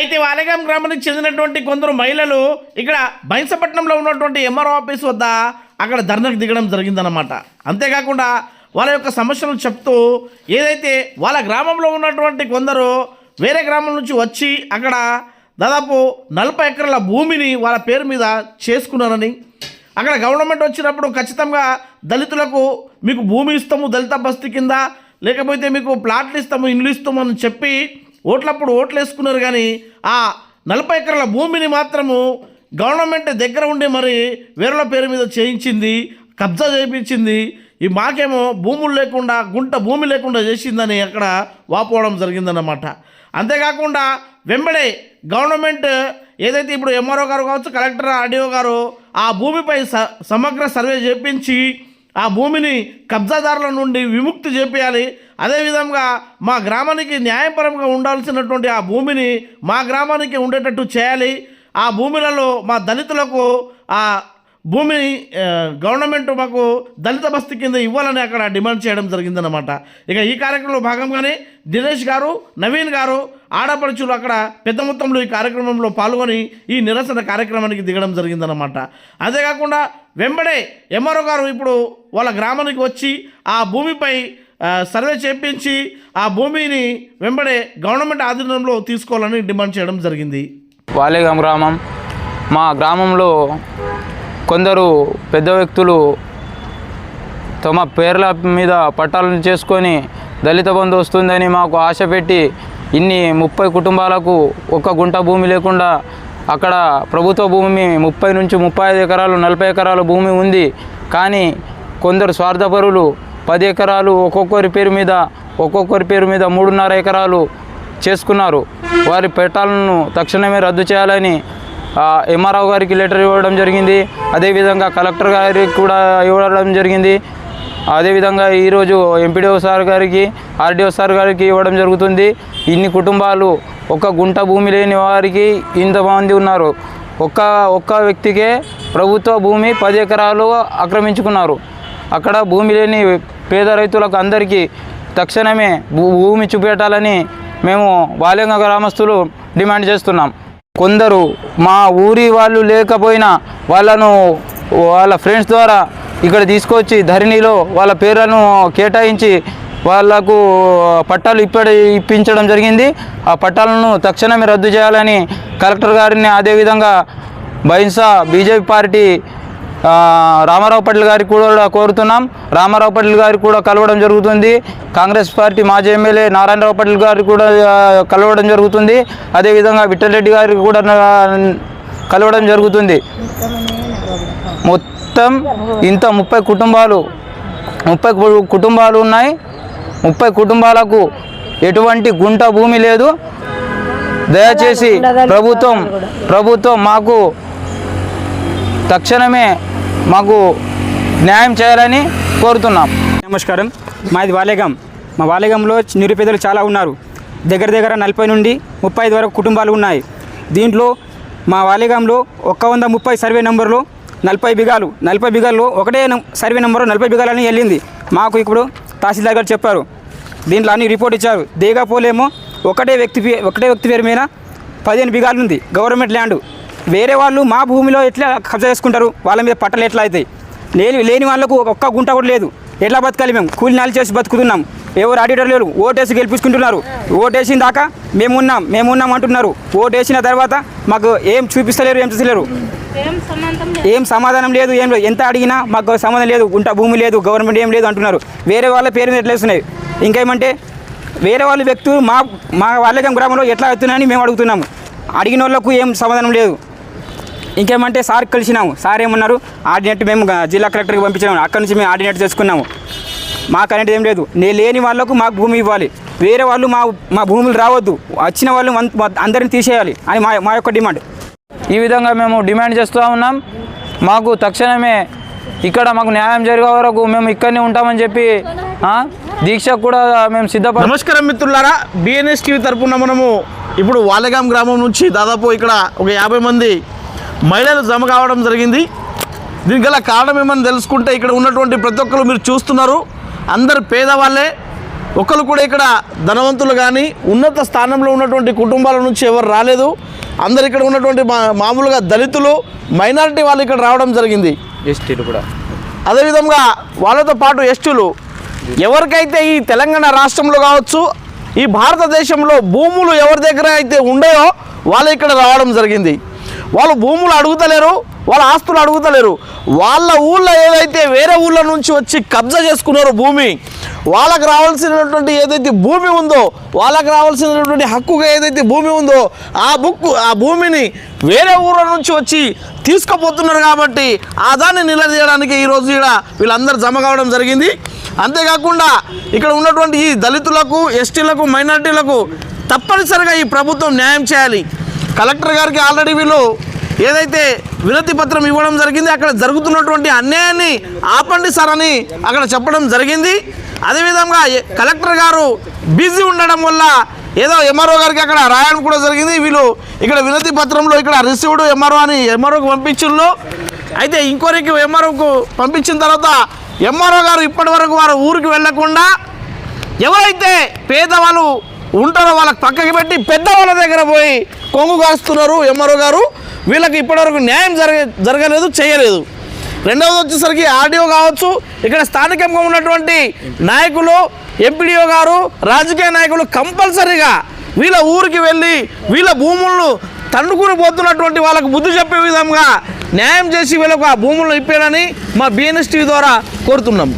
అయితే వాలగాం గ్రామానికి చెందినటువంటి కొందరు మహిళలు ఇక్కడ బైంసపట్నంలో ఉన్నటువంటి ఎంఆర్ఓ ఆఫీస్ వద్ద అక్కడ ధర్నాకు దిగడం జరిగిందన్నమాట. అంతేకాకుండా వాళ్ళ యొక్క సమస్యలు చెప్తూ ఏదైతే వాళ్ళ గ్రామంలో ఉన్నటువంటి కొందరు వేరే గ్రామం నుంచి వచ్చి అక్కడ దాదాపు నలభై ఎకరాల భూమిని వాళ్ళ పేరు మీద చేసుకున్నారని అక్కడ గవర్నమెంట్ వచ్చినప్పుడు ఖచ్చితంగా దళితులకు మీకు భూమి ఇస్తాము దళిత బస్తీ కింద లేకపోతే మీకు ప్లాట్లు ఇస్తాము ఇల్లు ఇస్తాము అని చెప్పి ఓట్లప్పుడు ఓట్లు వేసుకున్నారు కానీ ఆ నలభై ఎకరాల భూమిని మాత్రము గవర్నమెంట్ దగ్గర ఉండి మరి వేరుల పేరు మీద చేయించింది కబ్జా చేయించింది. ఈ మాకేమో భూములు లేకుండా గుంట భూమి లేకుండా చేసిందని అక్కడ వాపోవడం జరిగిందన్నమాట. అంతేకాకుండా వెంబడే గవర్నమెంట్ ఏదైతే ఇప్పుడు ఎంఆర్ఓ గారు కావచ్చు కలెక్టర్ ఆర్డీఓ గారు ఆ భూమిపై స సమగ్ర సర్వే చేపించి ఆ భూమిని కబ్జాదారుల నుండి విముక్తి చేపించాలి అదేవిధంగా మా గ్రామానికి న్యాయపరంగా ఉండాల్సినటువంటి ఆ భూమిని మా గ్రామానికి ఉండేటట్టు చేయాలి. ఆ భూములలో మా దళితులకు ఆ భూమిని గవర్నమెంట్ మాకు దళిత బస్తీ కింద ఇవ్వాలని అక్కడ డిమాండ్ చేయడం జరిగిందనమాట ఇక ఈ కార్యక్రమంలో భాగంగానే దినేష్ గారు నవీన్ గారు ఆడపడుచులు అక్కడ పెద్ద మొత్తంలో ఈ కార్యక్రమంలో పాల్గొని ఈ నిరసన కార్యక్రమానికి దిగడం జరిగిందనమాట అంతేకాకుండా వెంబడే ఎంఆర్ఓ గారు ఇప్పుడు వాళ్ళ గ్రామానికి వచ్చి ఆ భూమిపై సర్వే చేపించి ఆ భూమిని వెంబడే గవర్నమెంట్ ఆధీనంలో తీసుకోవాలని డిమాండ్ చేయడం జరిగింది. వాలేగం గ్రామం. మా గ్రామంలో కొందరు పెద్ద వ్యక్తులు తమ పేర్ల మీద పట్టాలను చేసుకొని దళిత బంధు వస్తుందని మాకు ఆశ పెట్టి ఇన్ని ముప్పై కుటుంబాలకు ఒక్క గుంట భూమి లేకుండా అక్కడ ప్రభుత్వ భూమి ముప్పై నుంచి ముప్పై ఐదు ఎకరాలు నలభై ఎకరాల భూమి ఉంది. కానీ కొందరు స్వార్థపరులు పది ఎకరాలు ఒక్కొక్కరి పేరు మీద ఒక్కొక్కరి పేరు మీద మూడున్నర ఎకరాలు చేసుకున్నారు. వారి పెట్టాలను తక్షణమే రద్దు చేయాలని ఎంఆర్ఓ గారికి లెటర్ ఇవ్వడం జరిగింది. అదేవిధంగా కలెక్టర్ గారికి కూడా ఇవ్వడం జరిగింది. అదేవిధంగా ఈరోజు ఎంపీడీఓ సార్ గారికి ఆర్డీఓ సార్ గారికి ఇవ్వడం జరుగుతుంది. ఇన్ని కుటుంబాలు ఒక గుంట భూమి లేని వారికి ఇంతమంది ఉన్నారు. ఒక్క ఒక్క వ్యక్తికే ప్రభుత్వ భూమి పది ఎకరాలు ఆక్రమించుకున్నారు. అక్కడ భూమి లేని పేద రైతులకు అందరికీ తక్షణమే భూ- భూమి చూపెట్టాలని మేము బాల్యంగ గ్రామస్తులు డిమాండ్ చేస్తున్నాం. కొందరు మా ఊరి వాళ్ళు లేకపోయినా వాళ్ళను వాళ్ళ ఫ్రెండ్స్ ద్వారా ఇక్కడ తీసుకొచ్చి ధరణిలో వాళ్ళ పేర్లను కేటాయించి వాళ్ళకు పట్టాలు ఇప్పటి ఇప్పించడం జరిగింది. ఆ పట్టాలను తక్షణమే రద్దు చేయాలని కలెక్టర్ గారిని అదేవిధంగా బైన్సా బీజేపీ పార్టీ రామారావు పటేల్ గారికి కూడా కోరుతున్నాం. రామారావు పటేల్ గారికి కూడా కలవడం జరుగుతుంది. కాంగ్రెస్ పార్టీ మాజీ ఎమ్మెల్యే నారాయణరావు పటేల్ గారికి కూడా కలవడం జరుగుతుంది. అదేవిధంగా విఠలరెడ్డి గారికి కూడా కలవడం జరుగుతుంది. మొత్తం ఇంత ముప్పై కుటుంబాలు ముప్పై కుటుంబాలు ఉన్నాయి. ముప్పై కుటుంబాలకు ఎటువంటి గుంట భూమి లేదు. దయచేసి ప్రభుత్వం ప్రభుత్వం మాకు తక్షణమే మాకు న్యాయం చేయాలని కోరుతున్నాం. నమస్కారం. మాది వాలేగం. మా వాలేగంలో నిరుపేదలు చాలా ఉన్నారు. దగ్గర దగ్గర నలభై నుండి ముప్పై ఐదు వరకు కుటుంబాలు ఉన్నాయి. దీంట్లో మా వాలేగంలో ఒక్క వంద ముప్పై సర్వే నెంబర్లో నలభై బిగాలు నలభై బిగాలు ఒకటే సర్వే నెంబరు నలభై బిగాలని వెళ్ళింది. మాకు ఇప్పుడు తహసీల్దార్ గారు చెప్పారు. దీంట్లో అన్ని రిపోర్ట్ ఇచ్చారు. దేగాపోలేమో ఒకటే వ్యక్తి ఒకటే వ్యక్తి పేరు మీద పదిహేను బిగాలు ఉంది గవర్నమెంట్ ల్యాండ్. వేరే వాళ్ళు మా భూమిలో ఎట్లా కబ్జా చేసుకుంటారు? వాళ్ళ మీద పట్టలు ఎట్లా అవుతాయి? లేని లేని వాళ్ళకు ఒక్క గుంట కూడా లేదు. ఎట్లా బతకాలి మేము? కూలి నాలు చేసి బతుకుతున్నాం. ఎవరు ఆడిటర్ లేరు. ఓటేసి గెలిపించుకుంటున్నారు. ఓటేసిన దాకా మేమున్నాం మేమున్నాం అంటున్నారు. ఓటేసిన తర్వాత మాకు ఏం చూపిస్తలేరు ఏం చేసలేరు ఏం సమాధానం లేదు. ఏం లేదు ఎంత అడిగినా మాకు సమాధానం లేదు. గుంట భూమి లేదు గవర్నమెంట్ ఏం లేదు అంటున్నారు. వేరే వాళ్ళ పేరు మీద ఎట్లేస్తున్నాయి ఇంకేమంటే వేరే వాళ్ళ వ్యక్తులు మా మా వాళ్ళకం గ్రామంలో ఎట్లా అవుతున్నాయని మేము అడుగుతున్నాము. అడిగిన వాళ్ళకు ఏం సమాధానం లేదు. ఇంకేమంటే సార్ కలిసినాము. సార్ ఏమన్నారు? ఆర్డినేట్ మేము జిల్లా కలెక్టర్కి పంపించాము అక్కడి నుంచి మేము ఆర్డినేట్ చేసుకున్నాము మాకు అనేది ఏం లేదు. నేను లేని వాళ్ళకు మాకు భూమి ఇవ్వాలి. వేరే వాళ్ళు మా మా భూములు రావద్దు. వచ్చిన వాళ్ళు అందరిని తీసేయాలి అని మా మా యొక్క డిమాండ్. ఈ విధంగా మేము డిమాండ్ చేస్తూ ఉన్నాం. మాకు తక్షణమే ఇక్కడ మాకు న్యాయం జరిగే వరకు మేము ఇక్కడనే ఉంటామని చెప్పి దీక్ష కూడా మేము సిద్ధపడ నమస్కారం మిత్రులారా బిఎన్ఎస్ టీవీ తరపున మనము ఇప్పుడు వాలగాం గ్రామం నుంచి దాదాపు ఇక్కడ ఒక యాభై మంది మహిళలు జమ కావడం జరిగింది. దీనికి కారణం ఏమని తెలుసుకుంటే ఇక్కడ ఉన్నటువంటి ప్రతి ఒక్కరు మీరు చూస్తున్నారు. అందరు పేదవాళ్ళే. ఒకరు కూడా ఇక్కడ ధనవంతులు కానీ ఉన్నత స్థానంలో ఉన్నటువంటి కుటుంబాల నుంచి ఎవరు రాలేదు. అందరు ఇక్కడ ఉన్నటువంటి మా మామూలుగా దళితులు మైనారిటీ వాళ్ళు ఇక్కడ రావడం జరిగింది. ఎస్టీలు కూడా. అదేవిధంగా వాళ్ళతో పాటు ఎస్టులు. ఎవరికైతే ఈ తెలంగాణ రాష్ట్రంలో కావచ్చు ఈ భారతదేశంలో భూములు ఎవరి దగ్గర అయితే ఉండయో వాళ్ళు ఇక్కడ రావడం జరిగింది. వాళ్ళు భూములు అడుగుతలేరు వాళ్ళ ఆస్తులు అడుగుతలేరు. వాళ్ళ ఊళ్ళో ఏదైతే వేరే ఊళ్ళ నుంచి వచ్చి కబ్జా చేసుకున్నారో భూమి వాళ్ళకు రావాల్సినటువంటి ఏదైతే భూమి ఉందో వాళ్ళకు రావాల్సినటువంటి హక్కుగా ఏదైతే భూమి ఉందో ఆ బుక్ ఆ భూమిని వేరే ఊళ్ళ నుంచి వచ్చి తీసుకుపోతున్నారు కాబట్టి ఆ దాన్ని నిలదీయడానికి ఈరోజు ఇక్కడ వీళ్ళందరూ జమ కావడం జరిగింది. అంతేకాకుండా ఇక్కడ ఉన్నటువంటి ఈ దళితులకు ఎస్టీలకు మైనార్టీలకు తప్పనిసరిగా ఈ ప్రభుత్వం న్యాయం చేయాలి. కలెక్టర్ గారికి ఆల్రెడీ వీళ్ళు ఏదైతే వినతి పత్రం ఇవ్వడం జరిగింది అక్కడ జరుగుతున్నటువంటి అన్యాయాన్ని ఆపండి సార్ అని అక్కడ చెప్పడం జరిగింది. అదేవిధంగా కలెక్టర్ గారు బిజీ ఉండడం వల్ల ఏదో ఎంఆర్ఓ గారికి అక్కడ రాయడం కూడా జరిగింది. వీళ్ళు ఇక్కడ వినతి పత్రంలో ఇక్కడ రిసీవ్డ్ ఎంఆర్ఓ అని ఎంఆర్ఓకి పంపించిండ్రు. అయితే ఇంక్వైరీకి ఎంఆర్ఓకు పంపించిన తర్వాత ఎంఆర్ఓ గారు ఇప్పటి వరకు వారు ఊరికి వెళ్ళకుండా ఎవరైతే పేదవాళ్ళు ఉంటారో వాళ్ళకి పక్కకి పెట్టి పెద్దవాళ్ళ దగ్గర పోయి కొంగు కాస్తున్నారు ఎంఆర్ఓ గారు. వీళ్ళకి ఇప్పటివరకు న్యాయం జరగ జరగలేదు చేయలేదు. రెండవది వచ్చేసరికి ఆర్డీఓ కావచ్చు. ఇక్కడ స్థానికంగా ఉన్నటువంటి నాయకులు ఎంపీడీఓ గారు రాజకీయ నాయకులు కంపల్సరీగా వీళ్ళ ఊరికి వెళ్ళి వీళ్ళ భూములను తండుకుని పోతున్నటువంటి వాళ్ళకు బుద్ధి చెప్పే విధంగా న్యాయం చేసి వీళ్ళకు ఆ భూములను ఇప్పారని మా బిఎన్ఎస్ టీవీ ద్వారా కోరుతున్నాం.